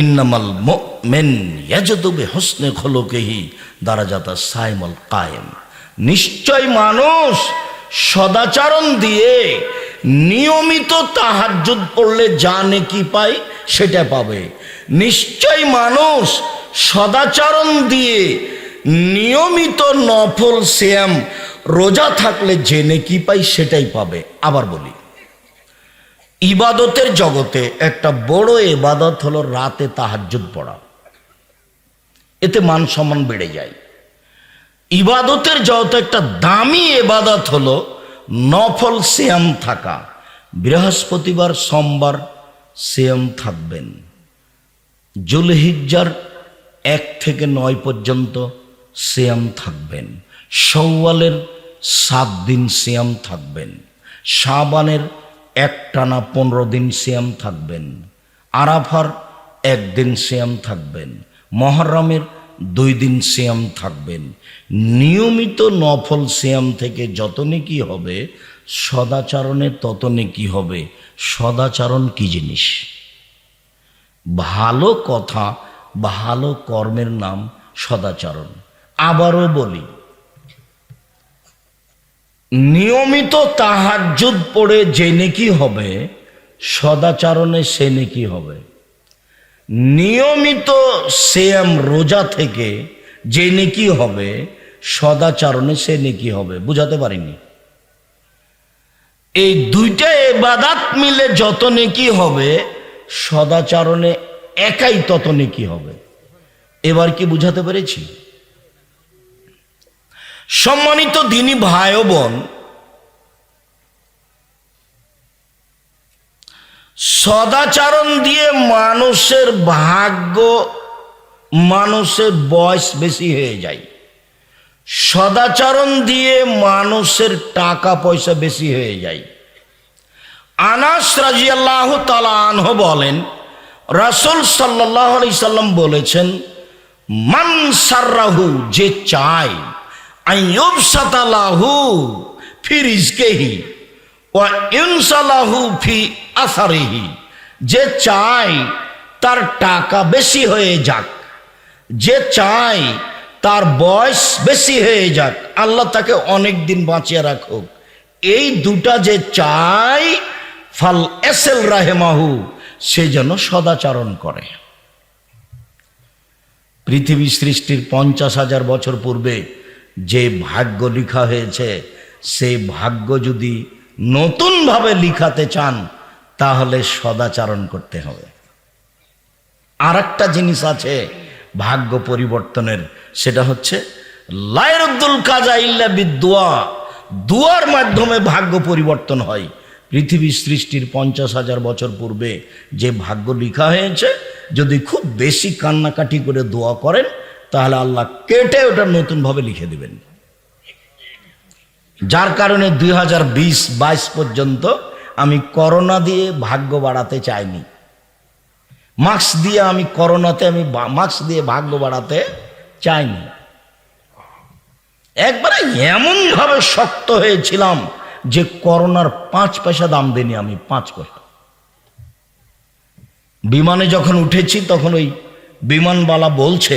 ইন্নামাল মেন ইয়াজদুবে হোসনে খোলকেহি দারাজাতা সাইমল কায়েম। নিশ্চয় মানুষ সদাচারণ দিয়ে নিয়মিত তাহাজ্জুদ পড়লে যা নেকি পায় সেটা পাবে। নিশ্চয় মানুষ সদাচরণ দিয়ে নিয়মিত নফল শ্যাম রোজা থাকলে যে নেকি পাই সেটাই পাবে। আবার বলি ইবাদতের জগতে একটা বড় ইবাদত হলো রাতে তাহাজ্জুদ পড়া। এতে মান সম্মান বেড়ে যায়। ইবাদতের জগতে একটা দামি এবাদত হলো নফল সিয়াম থাকা। বৃহস্পতিবার, সোমবার সিয়াম থাকবেন। জুলহিজ্জার এক থেকে নয় পর্যন্ত সিয়াম থাকবেন। সৌওয়ালের সাত দিন সিয়াম থাকবেন। শাবানের একটানা পনেরো দিন সিয়াম থাকবেন। আরাফার একদিন সিয়াম থাকবেন। মহরমের দুই দিন সিয়াম থাকবেন। নিয়মিত নফল সিয়াম থেকে যত নেকি হবে, সদাচরণে তত নেকি হবে, সদাচরণ কি জিনিস? ভালো কথা, ভালো কর্মের নাম সদাচরণ। আবারও বলি নিয়মিত তাহাজ্জুদ পড়ে যে নেকি হবে, সদাচরণে সে নেকি হবে। নিয়মিত সেম রোজা থেকে যে নেকি হবে, সদাচরণে সে নেকি হবে। বুঝাতে পারিনি? এই দুইটা এবাদাত মিলে যত নেকি হবে, সদাচরণে একাই তত নেকি হবে। এবার কি বুঝাতে পেরেছি? সম্মানিত দিনী ভাই বোন, সদাচরণ দিয়ে মানুষের ভাগ্য, মানুষের বয়স বেশি হয়ে যায়। সদাচরণ দিয়ে মানুষের টাকা পয়সা বেশি হয়ে যায়। আনাস রাজিয়াল্লাহ তালাহ বলেন, রাসুল সাল্লাহ আলি সাল্লাম বলেছেন, মান সার্রাহু, যে চায় সাতালাহু ইনসালাহু ফি যে চায় তার টাকা বেশি হয়ে যাক, যে চায় তার বয়স বেশি হয়ে যাক, আল্লাহ তাকে অনেক দিন বাঁচিয়ে রাখুক। এই দুটা যে চায়, ফাল এসেল রাহেমাহু, সে যেন সদাচরণ করে। পৃথিবী সৃষ্টির পঞ্চাশ হাজার বছর পূর্বে যে ভাগ্য লিখা হয়েছে সেই ভাগ্য যদি নতুনভাবে লিখাতে চান, তাহলে সদাচারণ করতে হবে। আর একটা জিনিস আছে ভাগ্য পরিবর্তনের, সেটা হচ্ছে, লায়রুদ্দুল কাজা ইল্লা বিদুয়া দুয়ার মাধ্যমে ভাগ্য পরিবর্তন হয়। পৃথিবী সৃষ্টির পঞ্চাশ হাজার বছর পূর্বে যে ভাগ্য লিখা হয়েছে, যদি খুব বেশি কান্নাকাটি করে দোয়া করেন তাহলে আল্লাহ কেটে ওটা নতুনভাবে লিখে দিবেন। যার কারণে দুই হাজার বিশ, বাইশ পর্যন্ত আমি করোনা দিয়ে ভাগ্য বাড়াতে চাইনি। মাস্ক দিয়ে আমি করোনাতে আমি মাস্ক দিয়ে ভাগ্য বাড়াতে চাইনি। একবারে এমনভাবে শক্ত হয়েছিলাম যে করোনার পাঁচ পয়সা দাম দিনি আমি পাঁচ পয়সা বিমানে যখন উঠেছি তখন ওই বিমানবালা বলছে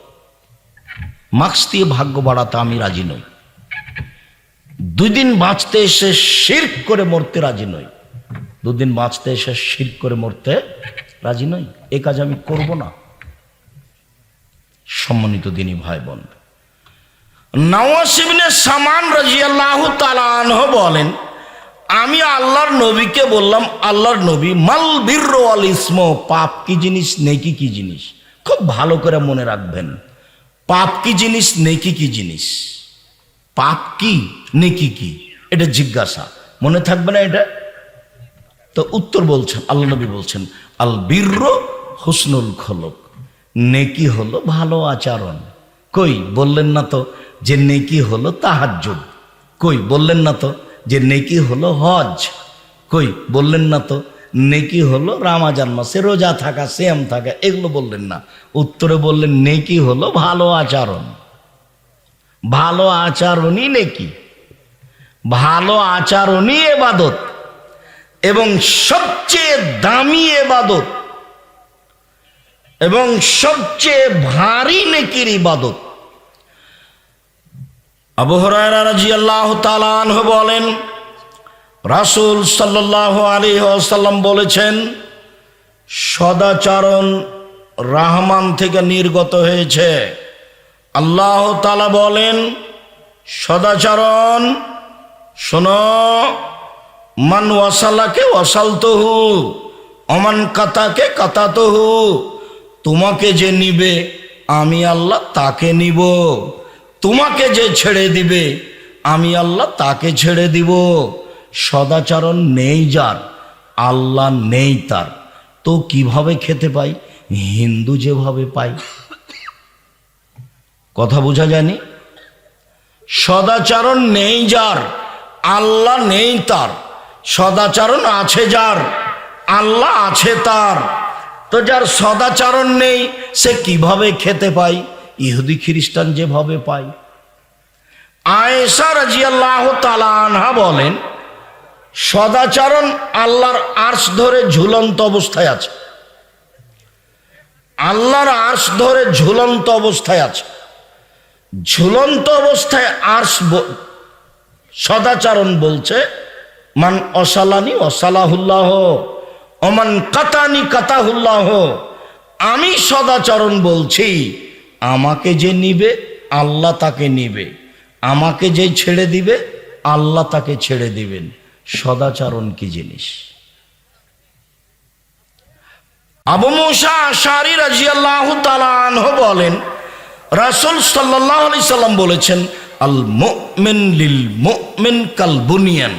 মাস্ক দিয়ে ভাগ্য বাড়াতে আমি রাজি নই। দুই দিন বাঁচতে এসে শির করে মরতে রাজি নই। দুদিন বাঁচতে এসে শির করে মরতে রাজি নই। এ কাজ আমি করব না। সম্মানিত দিনী ভাই বোন নওয়াসিবিনে সামান রাজিয়াল্লাহ তালানহ বলেন, আমি আল্লাহর নবীকে বললাম, আল্লাহর নবী, মাল বীর আল ইসম, পাপ কি জিনিস, নেকি কি জিনিস? খুব ভালো করে মনে রাখবেন। পাপ কি জিনিস, নেকি কি জিনিস? পাপ কি, নেকি কি? এটা জিজ্ঞাসা। মনে থাকবে না এটা? তো উত্তর বলছেন, আল্লাহ নবী বলছেন, আল বীর হুসনুল খোলক। নেকি হলো ভালো আচরণ। কই, বললেন না তো যে নেকি হলো তাহাজ্জুদ। কই, বললেন না তো যে নেকি হলো হজ। কই, বললেন না তো নেকি হলো রামাজান মাসে রোজা থাকা, সেম থাকা, এগুলো বললেন না। উত্তরে বললেন, নেকি হলো ভালো আচরণ। ভালো আচরণই নেকি। ভালো আচরণই এবাদত। এবং সবচেয়ে দামি এবাদত। এবং সবচেয়ে ভারী নেকির ইবাদত। আবু হরায়রা রাদিয়াল্লাহু তাআলা আনহু বলেন রাসূল সাল্লাল্লাহু আলী ওয়াসাল্লাম বলেছেন, সদাচরণ রাহমান থেকে নির্গত হয়েছে। আল্লাহ তালা বলেন, সদাচরণ, শোনো, মান ওয়াসালাকে ওয়াসালতহু অমান কাতাকে কাতাতহু, তোমাকে যে নিবে, আমি আল্লাহ তাকে নিব। তোমাকে যে ছেড়ে দিবে, আমি আল্লাহ তাকে ছেড়ে দিব। সদাচরণ নেই যার, আল্লাহ নেই তার। তো কীভাবে খেতে পাই? হিন্দু যেভাবে পাই কথা বোঝা যায়নি? সদাচরণ নেই যার, আল্লাহ নেই তার। সদাচরণ আছে যার, আল্লাহ আছে তার। তো যার সদাচরণ নেই, সে কীভাবে খেতে পায়? ইহুদি খ্রিস্টান যেভাবে পায়। আয়েশা রাজিয়াল্লাহ তালা আনহা বলেন সদাচরণ আল্লাহর আর্শ ধরে ঝুলন্ত অবস্থায় আছে। আল্লাহর আর্শ ধরে ঝুলন্ত অবস্থায় আছে। ঝুলন্ত অবস্থায় আর্শ সদাচরণ বলছে, মান অসালানি অসালাহুল্লাহ, অমান কাতানি কাতাহুল্লাহ, আমি সদাচরণ বলছি, আমাকে যে নিবে, আল্লাহ তাকে নিবে, আমাকে যে ছেড়ে দিবে, আল্লাহ তাকে ছেড়ে দিবেন। সদাচরণ কি জিনিস? আবু মুসা আশারি রাজিয়াল্লাহু তাআলা আনহু বলেন, রাসুল সাল্লাল্লাহু আলাইহি সাল্লাম বলেছেন, আল মুমিন লিল মুমিন কাল বুনিয়ান,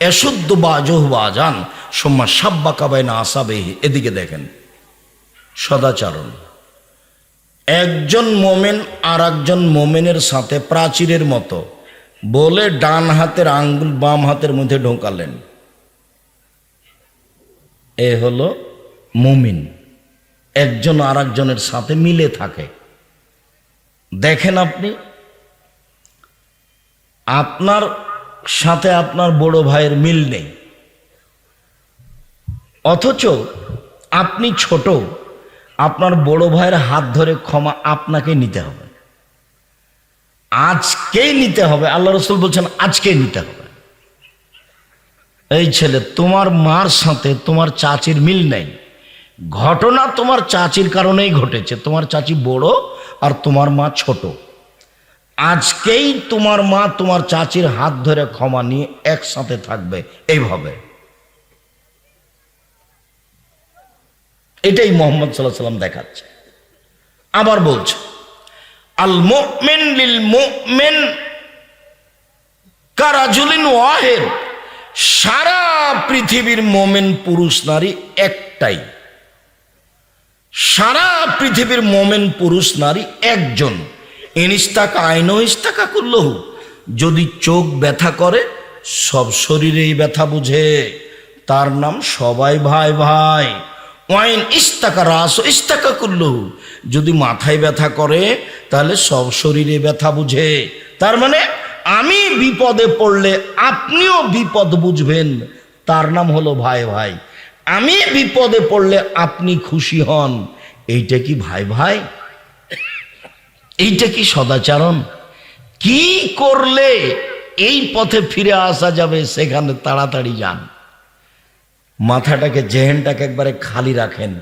এশুদ্ধ বাজহ বাজান সোম্মা সাব্বা কাবাইনা আসাবেহি। এদিকে দেখেন, সদাচরণ। একজন মোমেন আর একজন মোমেনের সাথে প্রাচীরের মতো। বলে ডান হাতের আঙ্গুল বাম হাতের মধ্যে ঢোকালেন। এ হলো মুমিন। একজন আর একজনের সাথে মিলে থাকে। দেখেন আপনি, আপনার সাথে আপনার বড় ভাইয়ের মিল নেই। অথচ আপনি ছোট, আপনার বড় ভাইয়ের হাত ধরে ক্ষমা আপনাকে নিতে হবে। আজকেই নিতে হবে। আল্লাহ রসুল বলছেন, আজকেই নিতে হবে। এই ছেলে, তোমার মার সাথে তোমার চাচির মিল নেই। ঘটনা তোমার চাচির কারণেই ঘটেছে। তোমার চাচি বড় আর তোমার মা ছোট। আজকেই তোমার মা তোমার চাচির হাত ধরে ক্ষমা নিয়ে একসাথে থাকবে। এইভাবে। এটাই মোহাম্মদ সাল্লাহ সাল্লাম দেখাচ্ছে। আবার বলছে আল মুমিন লিল মুমিন কারাজুলিন ওয়াহেদ। সারা পৃথিবীর মোমেন পুরুষ নারী একটাই। সারা পৃথিবীর মোমেন পুরুষ নারী একজন। ইনিস্তাকা আইন ইস্তাকা করলহু যদি চোখ ব্যথা করে, সব শরীরেই ব্যথা বুঝে। তার নাম সবাই ভাই ভাই। ওয়াইন ইস্তাকা রাস ইস্তাকা যদি মাথায় ব্যথা করে, তাহলে সব শরীরে ব্যথা বুঝে। তার মানে আমি বিপদে পড়লে আপনিও বিপদ বুঝবেন। তার নাম হলো ভাই ভাই। আমি বিপদে পড়লে আপনি খুশি হন। এইটা কি ভাই ভাই? এইটা কি সদাচারণ? কি করলে এই পথে ফিরে আসা যাবে, সেখানে তাড়াতাড়ি যান। মাথাটাকে, জেহেনটাকে একবারে খালি রাখেন।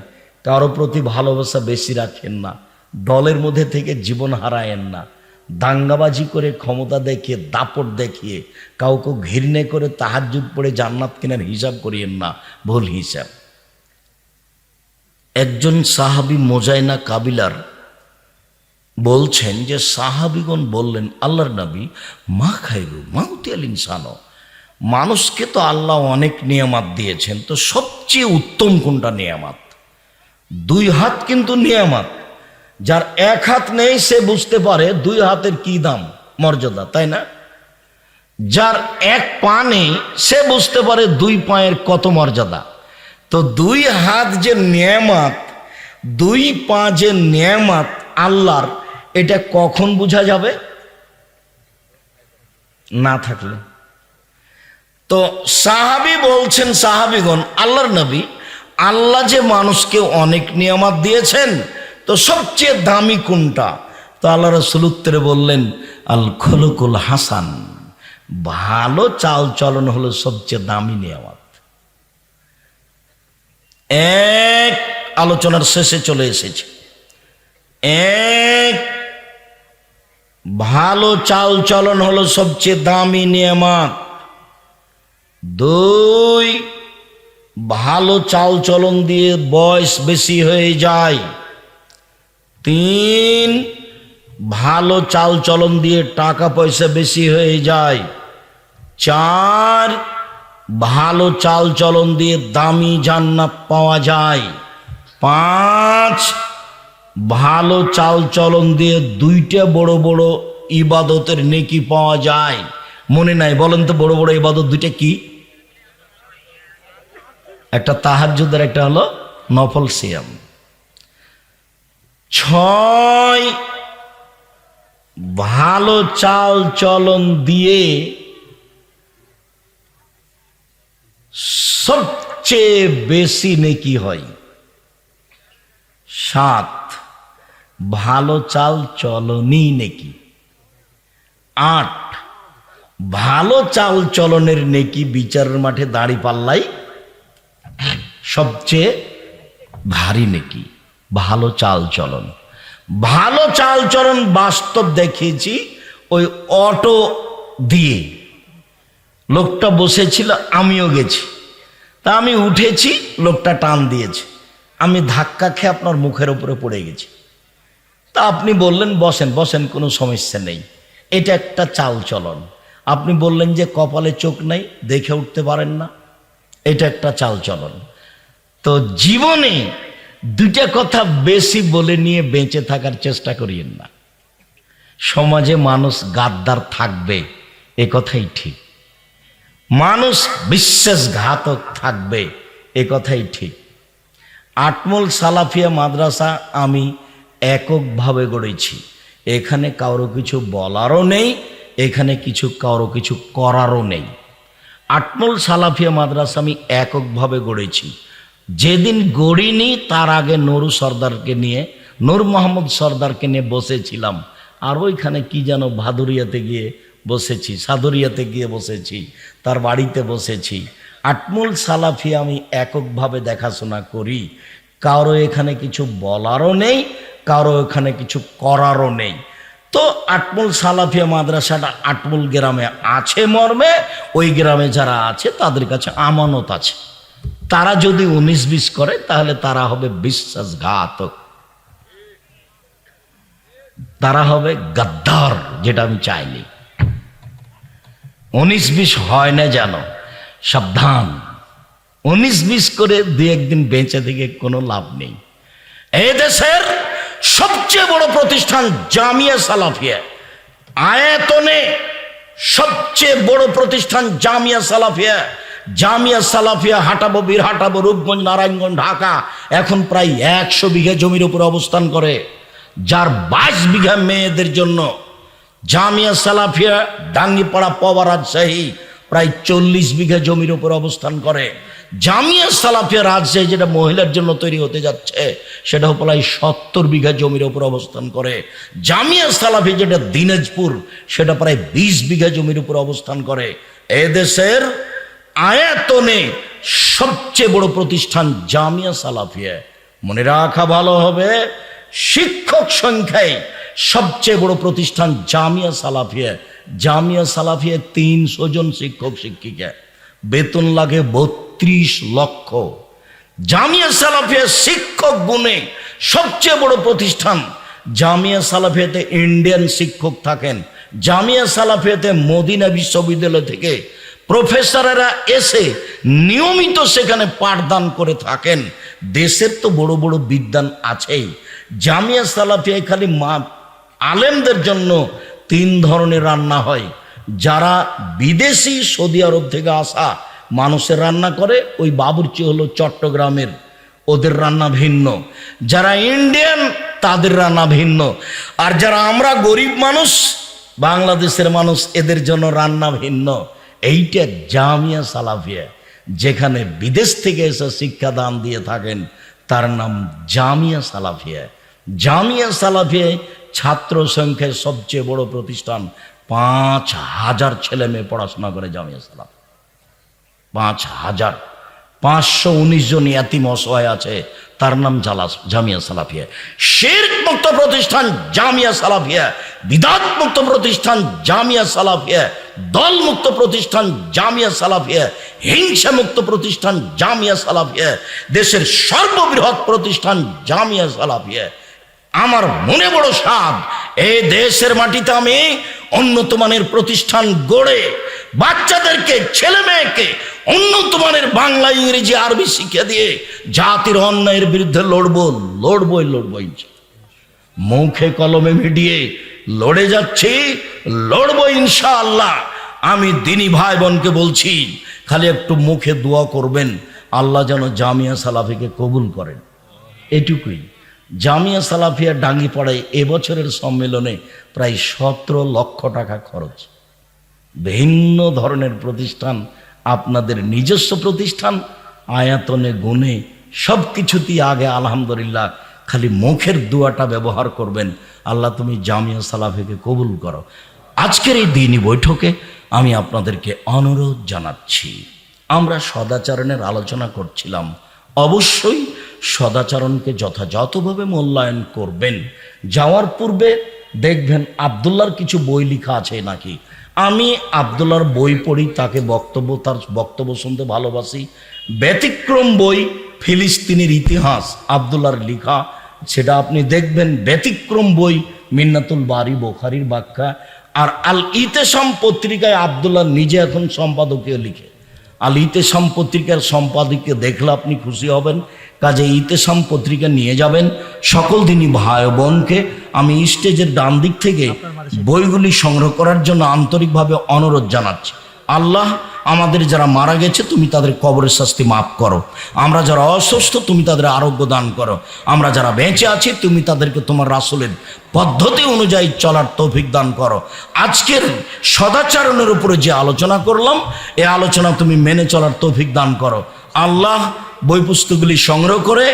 কারও প্রতি ভালোবাসা বেশি রাখেন না। দলের মধ্যে থেকে জীবন হারায়েন না। দাঙ্গাবাজি করে ক্ষমতা দেখিয়ে, দাপট দেখিয়ে, কাউকে ঘৃণে করে তাহাজুদ পড়ে জান্নাত কেনার হিসাব করিয়েন না। ভুল হিসাব। একজন সাহাবি মোজাইনা কাবিলার বলছেন যে, সাহাবিগণ বললেন, আল্লাহর নবী, মা খাইরু মাউতি আল ইনসানো। মানুষকে তো আল্লাহ অনেক নিয়ামাত দিয়েছেন, তো সবচেয়ে উত্তম কোনটা নিয়ামাত? দুই হাত কিন্তু নিয়ামত। যার এক হাত নেই, সে বুঝতে পারে দুই হাতের কি দাম, মর্যাদা, তাই না? যার এক পা নেই, সে বুঝতে পারে দুই পায়ের কত মর্যাদা। তো দুই হাত যে নিয়ামত, দুই পা যে নিয়ামত আল্লাহর, এটা কখন বোঝা যাবে? না থাকলে। তো সাহাবি বলছেন, সাহাবিগণ, আল্লাহর নবী, আল্লাহ যে মানুষকে অনেক নিয়ামত দিয়েছেন, তো সবচেয়ে দামি কোনটা? তো আল্লাহ রসুল উত্তরে বললেন আল খলকুল হাসান, ভালো চাল চলন হলো সবচেয়ে দামি নিয়ামত। এক আলোচনার শেষে চলে এসেছে। এক, ভালো চাল চলন হলো সবচেয়ে দামি নিয়ামত। দুই, ভালো চাল চলন দিয়ে বয়স বেশি হয়ে যায়। তিন, ভালো চাল চলন দিয়ে টাকা পয়সা বেশি হয়ে যায়। চার, ভালো চাল চলন দিয়ে দামি জান্নাত পাওয়া যায়। পাঁচ, ভালো চাল চলন দিয়ে দুইটা বড় বড় ইবাদতের নেকি পাওয়া যায়। মনে নাই, বলেন তো বড় বড় ইবাদত দুইটা কি? একটা তাহাজ্জুদের একটা হলো নফল সিয়াম। ছয় ভালো চাল চলন দিয়ে সবচেয়ে বেশি নেকি হয়। সাত, ভালো চাল চলনই নেকি। আট, ভালো চাল চলনের নেকি বিচারের মাঠে দাড়ি পাল্লাই সবচেয়ে ভারী নেকি, ভালো চাল চলন ভালো চাল চলন বাস্তব দেখিয়েছি ওই অটো দিয়ে। লোকটা বসেছিল, আমিও গেছি। তা আমি উঠেছি, লোকটা টান দিয়েছে। আমি ধাক্কা খেয়ে আপনার মুখের উপরে পড়ে গেছি। তা আপনি বললেন, বসেন বসেন, কোনো সমস্যা নেই। এটা একটা চাল চলন আপনি বললেন যে কপালে চোখ নেই, দেখে উঠতে পারেন না। এটা একটা চাল চলন তো জীবনে দুইটা কথা বেশি বলে নিয়ে বেঁচে থাকার চেষ্টা করিয়েন না। সমাজে মানুষ গাদ্দার থাকবে, এ কথাই ঠিক। মানুষ বিশ্বাসঘাতক থাকবে, এ কথাই ঠিক। আটমল সালাফিয়া মাদ্রাসা আমি এককভাবে গড়েছি। এখানে কারও কিছু বলারও নেই, এখানে কিছু কারও কিছু করারও নেই। আটমল সালাফিয়া মাদ্রাসা আমি এককভাবে গড়েছি। যেদিন গড়িনি, তার আগে নরু সর্দারকে নিয়ে, নূর মোহাম্মদ সর্দারকে নিয়ে বসেছিলাম। আর ওইখানে কি যেন ভাদুরিয়াতে গিয়ে বসেছি, সাদুরিয়াতে গিয়ে বসেছি, তার বাড়িতে বসেছি। আটমুল সালাফি আমি এককভাবে দেখাশোনা করি। কারও এখানে কিছু বলারও নেই, কারও এখানে কিছু করারও নেই। তো আটমুল সালাফিয়া মাদ্রাসাটা আটমুল গ্রামে আছে মর্মে, ওই গ্রামে যারা আছে, তাদের কাছে আমানত আছে। তারা যদি উনিশ বিশ করে, তাহলে তারা হবে বিশ্বাসঘাতক। তারা হবে গাদ্দার, যেটা আমি চাইনি। উনিশ বিশ হয় না যেন, সাবধান। উনিশ বিশ করে দু একদিন বেঁচে থেকে কোনো লাভ নেই। এই দেশের সবচেয়ে বড় প্রতিষ্ঠান জামিয়া সালাফিয়া। আয়তনে সবচেয়ে বড় প্রতিষ্ঠান জামিয়া সালাফিয়া। জামিয়া সালাফিয়া হাটাবো, বীর হাটাবো, রূপগঞ্জ, নারায়ণগঞ্জ, ঢাকা, এখন প্রায় একশো বিঘা জমির উপর অবস্থান করে। যার বাইশ বিঘা মেয়েদের জন্য জামিয়া সালাফিয়া ডাঙ্গিপাড়া পবা রাজশাহী প্রায় চল্লিশ বিঘা জমির উপর অবস্থান করে। জামিয়া সালাফিয়া রাজশাহী যেটা মহিলার জন্য তৈরি হতে যাচ্ছে সেটা প্রায় সত্তর বিঘা জমির উপর অবস্থান করে। জামিয়া সালাফি যেটা দিনাজপুর, সেটা প্রায় বিশ বিঘা জমির উপর অবস্থান করে। এদেশের আয়াতনে সবচেয়ে বড় প্রতিষ্ঠান জামিয়া সালাফিয়া। মনে রাখা ভালো হবে, শিক্ষক সংখ্যায় সবচেয়ে বড় প্রতিষ্ঠান জামিয়া সালাফিয়া। জামিয়া সালাফিয়া তিনশো জন শিক্ষক, শিক্ষিকা। বেতন লাগে বত্রিশ লক্ষ। জামিয়া সালাফিয়া শিক্ষক গুণে সবচেয়ে বড় প্রতিষ্ঠান জামিয়া সালাফিয়াতে ইন্ডিয়ান শিক্ষক থাকেন। জামিয়া সালাফিয়াতে মদিনা বিশ্ববিদ্যালয় থেকে প্রফেসরেরা এসে নিয়মিত সেখানে পাঠদান করে থাকেন। দেশের তো বড় বড় বিদ্যান আছেই। জামিয়া সালাফিয়ায় খালি মা আলেমদের জন্য তিন ধরনের রান্না হয়। যারা বিদেশি সৌদি আরব থেকে আসা মানুষের রান্না করে, ওই বাবুর্চি হলো চট্টগ্রামের। ওদের রান্না ভিন্ন। যারা ইন্ডিয়ান, তাদের রান্না ভিন্ন। আর যারা আমরা গরিব মানুষ, বাংলাদেশের মানুষ, এদের জন্য রান্না ভিন্ন। এইটা জামিয়া সালাফিয়া, যেখানে বিদেশ থেকে এসে শিক্ষাদান দিয়ে থাকেন, তার নাম জামিয়া সালাফিয়া। জামিয়া সালাফিয়ায় ছাত্র সংখ্যায় সবচেয়ে বড় প্রতিষ্ঠান, পাঁচ হাজার ছেলে মেয়ে পড়াশোনা করে জামিয়া সালাফ পাঁচ হাজার। পাঁচশো উনিশ জন ইয়াতিম অসহায় আছে তার নাম জালাস, জামিয়া সালাফিয়া। শের মুক্ত প্রতিষ্ঠান, জামিয়া সালাফিয়া। বিদাত মুক্ত প্রতিষ্ঠান, জামিয়া সালাফিয়া। দল মুক্ত প্রতিষ্ঠান, জামিয়া সালাফিয়া। হিংসা মুক্ত প্রতিষ্ঠান, জামিয়া সালাফিয়া। দেশের সর্ববৃহৎ প্রতিষ্ঠান, জামিয়া সালাফিয়া। আমার মনে বড় সাধ এই দেশের মাটিতে আমি উন্নত মানের প্রতিষ্ঠান গড়ে বাচ্চাদেরকে ছেলে মেয়েকে উন্নত মানের বাংলা, ইংরেজি, আরবি শিক্ষা দিয়ে জাতির অন্যায়ের বিরুদ্ধে লড়বো, লড়বই লড়বো মুখে কলমে মিডিয়ে লড়ে যাচ্ছি, লড়বো ইনশাআল্লাহ। আমি দিনী ভাই বোনকে বলছি, খালি একটু মুখে দোয়া করবেন, আল্লাহ যেন জামিয়া সালাফিকে কবুল করেন। এটুকুই। জামিয়া সালাফিয়া ডাঙ্গিপাড়ায় এবছরের সম্মেলনে প্রায় সতেরো লক্ষ টাকা খরচ। ভিন্ন ধরনের প্রতিষ্ঠান আপনাদের নিজস্ব প্রতিষ্ঠান, আয়াতনে গুণে সব কিছুতেই আগে আলহামদুলিল্লাহ খালি মুখের দোয়াটা ব্যবহার করবেন। আল্লাহ তুমি জামিয়া সালাফিকে কবুল করো। আজকের এই দিনই বৈঠকে আমি আপনাদেরকে অনুরোধ জানাচ্ছি, আমরা সদাচরণের আলোচনা করছিলাম। অবশ্যই সদাচরণকে যথাযথভাবে মূল্যায়ন করবেন। যাওয়ার পূর্বে দেখবেন আবদুল্লার কিছু বই লেখা আছে নাকি? আমি আবদুল্লার বই পড়ি, তাকে বক্তব্য, তার বক্তব্য শুনতে ভালোবাসি। ব্যতিক্রম বই, ফিলিস্তিনের ইতিহাস আবদুল্লার লেখা। সেটা আপনি দেখবেন, ব্যতিক্রম বই, মিন্নাতুল বাড়ি বোখারির ব্যাখ্যা আর আল ইতেসাম পত্রিকায় আবদুল্লাহ নিজে এখন সম্পাদকীয় লিখে। আল ইতেসাম পত্রিকার সম্পাদককে দেখলে আপনি খুশি হবেন। কাজে ইতেসাম পত্রিকা নিয়ে যাবেন। সকল দিনই ভাই বোনকে আমি স্টেজের ডান দিক থেকে বইগুলি সংগ্রহ করার জন্য আন্তরিকভাবে অনুরোধ জানাচ্ছি। আল্লাহ আমাদের যারা মারা গেছে তুমি তাদের কবরের শাস্তি মাফ করো। আমরা যারা অসুস্থ তুমি তাদের আরোগ্য দান করো। আমরা যারা বেঁচে আছি তুমি তাদেরকে তোমার রাসুলের পদ্ধতি অনুযায়ী চলার তৌফিক দান করো। আজকের সদাচরণের উপরে যে আলোচনা করলাম এ আলোচনা তুমি মেনে চলার তৌফিক দান করো। আল্লাহ বই পুস্তকগুলি সংগ্রহ করে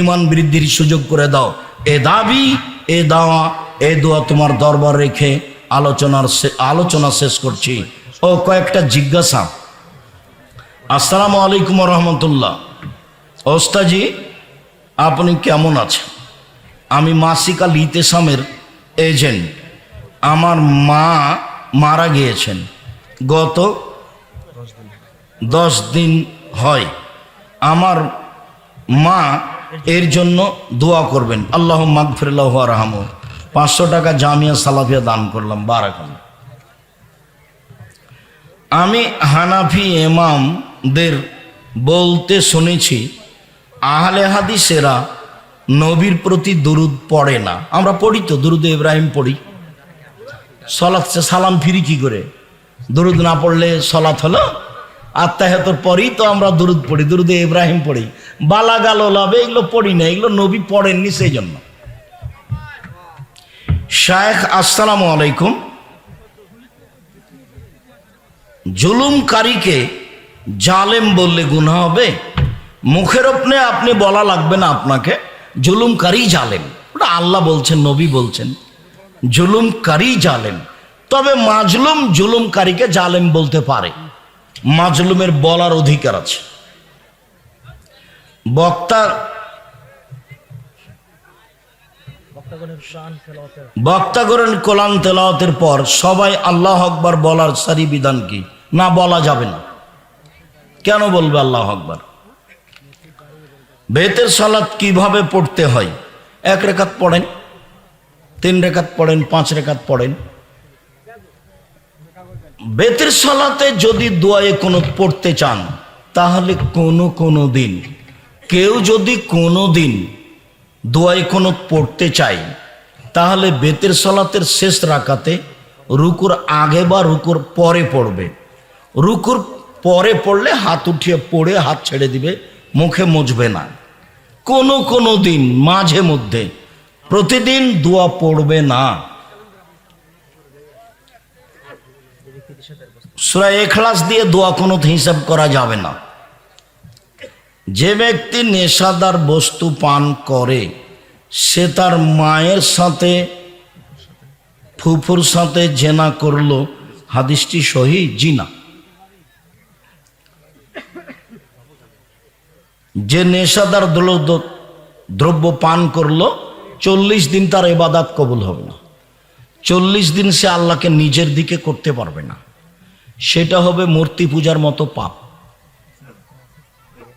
ইমান বৃদ্ধির সুযোগ করে দাও। এ দাবি, এ দাওয়া, এ দোয়া তোমার দরবার রেখে আলোচনার আলোচনা শেষ করছি। ও, কয়েকটা জিজ্ঞাসা। আসসালামু আলাইকুম রহমতুল্লাহ। ওস্তাজি, আপনি কেমন আছেন? আমি মাসিকা লিতেসামের এজেন্ট। আমার মা মারা গিয়েছেন। গত দশ দিন হয়। আমার মা এর জন্য দোয়া করবেন। আল্লাহ মাগফিরাল্লাহ রাহম। পাঁচশো টাকা জামিয়া সালাফিয়া দান করলাম। বারাকাল আমি হানাফি এমামদের বলতে শুনেছি, আহলে হাদিসেরা নবীর প্রতি দুরুদ পড়ে না। আমরা পড়ি তো, দুরুদ ইব্রাহিম পড়ি। সলাৎ সালাম ফিরি কি করে? দুরুদ না পড়লে সলাৎ হলো? আত্মাহতর পরেই তো আমরা দুরুদ পড়ি, দুরুদে ইব্রাহিম পড়ি। বালা গাল লাভে এগুলো পড়ি না, এগুলো নবী পড়েননি সেই জন্য শায়েখ, আসসালামু আলাইকুম। জুলুমকারীকে জালেম বললে গুণা হবে। মুখের ওপরে আপনি বলা লাগবে না আপনাকে, জুলুমকারী জালেম। ওটা আল্লাহ বলছেন, নবী বলছেন। জুলুমকারী জালেম। তবে মাজলুম জুলুমকারীকে জালেম বলতে পারে। মাজলুমের বলার অধিকার আছে। বক্তা বক্তা করেন কোরআন তেলাওয়াতের পর সবাই আল্লাহ আকবার বলার সারি বিধান কি? না, বলা যাবে না। কেন বলবে আল্লাহ আকবার? বেতের সালাত কীভাবে পড়তে হয়? এক রেখাত পড়েন, তিন রেখাত পড়েন, পাঁচ রেখাত পড়েন। বেতের সালাতে যদি দোয়ায়ে কোনো পড়তে চান, তাহলে কোনো কোনো দিন, কেউ যদি কোনো দিন দোয়াই কোনো পড়তে চায়, তাহলে বেতের সলাতের শেষ রাখাতে রুকুর আগে বা রুকুর পরে পড়বে। রুকুর পরে পড়লে হাত উঠিয়ে পড়ে হাত ছেড়ে দিবে, মুখে মুছবে না। কোনো কোনো দিন, মাঝে মধ্যে প্রতিদিন দোয়া পড়বে না। সুরা এখলাস দিয়ে দোয়া কোনো হিসাব করা যাবে না। যে ব্যক্তি নেশাদার বস্তু পান করে, সে তার মায়ের সাথে, ফুফুর সাথে জেনা করল। হাদিসটি সহি জিনা যে নেশাদার দ্রব্য- পান করল, চল্লিশ দিন তার এবাদাত কবুল হবে না। চল্লিশ দিন সে আল্লাহকে নিজের দিকে করতে পারবে না। সেটা হবে মূর্তি পূজার মতো পাপ।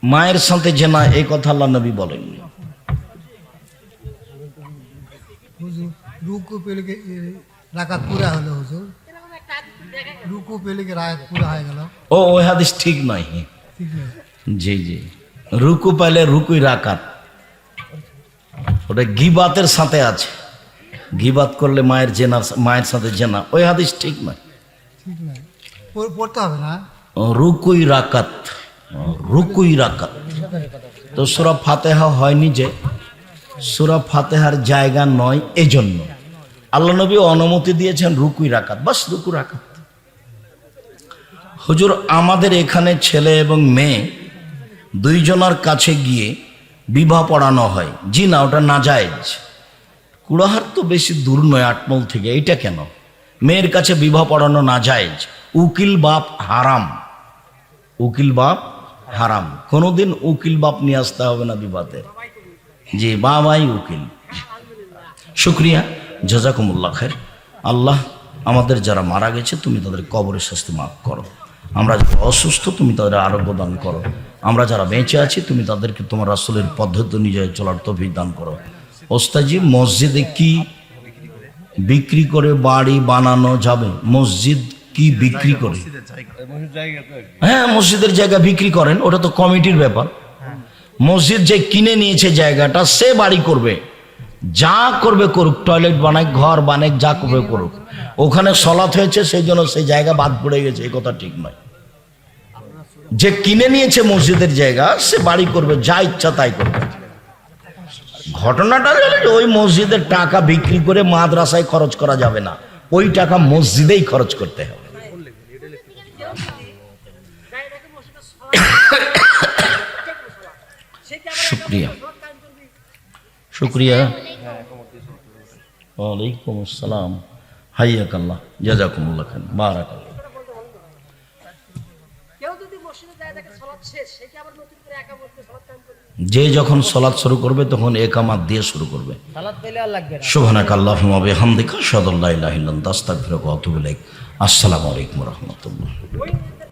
মায়ের সাথে জেনা এই কথা আল্লাহ নবী বলেননি রুকু পেলে রাকাত পুরা হলো হুজুর? রুকু পেলে রাকাত পুরা হয়ে গেল? ও ওই হাদিস ঠিক নয় জি জি। রুকু পাইলে রুকুই রাকাত। ওটা গিবাতের সাথে আছে। গিবাত করলে মায়ের জেনার মায়ের সাথে জেনা। ওই হাদিস ঠিক নয় ঠিক না পড়- পড়তে হবে না। রুকুই রাকাত রুকুই রাকাত। তো সুরা ফাতেহা হয়নি যে, সুরা ফাতেহার জায়গা নয় এজন্য। আল্লাহ নবী অনুমতি দিয়েছেন রুকুই রাকাত, বাস রুকু রাকাত। হুজুর, আমাদের এখানে ছেলে এবং মেয়ে দুইজনার কাছে গিয়ে বিবাহ পড়ানো হয়। জি না, ওটা না যায় কুড়াহার তো বেশি দূর নয় আটমল থেকে। এটা কেন? মেয়ের কাছে বিবাহ পড়ানো না যায় উকিল বাপ হারাম। উকিল বাপ হারাম। কোনোদিন উকিল বাপ নিয়ে আসতে হবে না বিবাদে। জি বাবাই উকিল। শুক্রিয়া। জাজাকুমুল্লাহ খের আল্লাহ আমাদের যারা মারা গেছে, তুমি তাদের কবরের শাস্তি মাফ করো। আমরা যারা অসুস্থ, তুমি তাদের আরোগ্য দান করো। আমরা যারা বেঁচে আছি, তুমি তাদেরকে তোমার আসলের পদ্ধতি অনুযায়ী চলার তফিক দান করো। ওস্তাজি, মসজিদে কি বিক্রি করে বাড়ি বানানো যাবে? মসজিদ কি বিক্রি করে? হ্যাঁ মসজিদের জায়গা বিক্রি করেন, ওটা তো কমিটির ব্যাপার। মসজিদ যে কিনে নিয়েছে জায়গাটা, সে বাড়ি করবে। যা করবে করুক, টয়লেট বানাক, ঘর বানাক, যা করবে করুক। ওখানে সলাৎ হয়েছে, সেই জন্য সেই জায়গা বাদ পড়ে গেছে এই কথা ঠিক নয়। যে কিনে নিয়েছে মসজিদের জায়গা, সে বাড়ি করবে, যা ইচ্ছা তাই করবে। ঘটনাটা ওই মসজিদের টাকা বিক্রি করে মাদ্রাসায় খরচ করা যাবে না। ওই টাকা মসজিদেই খরচ করতে হবে। শুক্রিয়া। শুক্রিয়া। ওয়ালাইকুম আসসালাম হাইয়াকাল্লাহ। জাজাকুমুল্লাহ খান বারাকাল্লাহ। কেউ যদি মসজিদে যায় দেখে সলাৎ শেষ সে কি আবার নতুন করে একা বসবে সলাৎ কাম করবে যে যখন সলাৎ শুরু করবে তখন একামাত দিয়ে শুরু করবে। সালাদ পেলে আর লাগবে না। সুবহানাক আল্লাহুম্মা বিহামদিকা আশহাদু আল্লা ইলাহা ইল্লা আনতা আস্তাগফিরুকা ওয়া আতুবু ইলাইক। আসসালামু আলাইকুম রাহমাতুল্লাহ।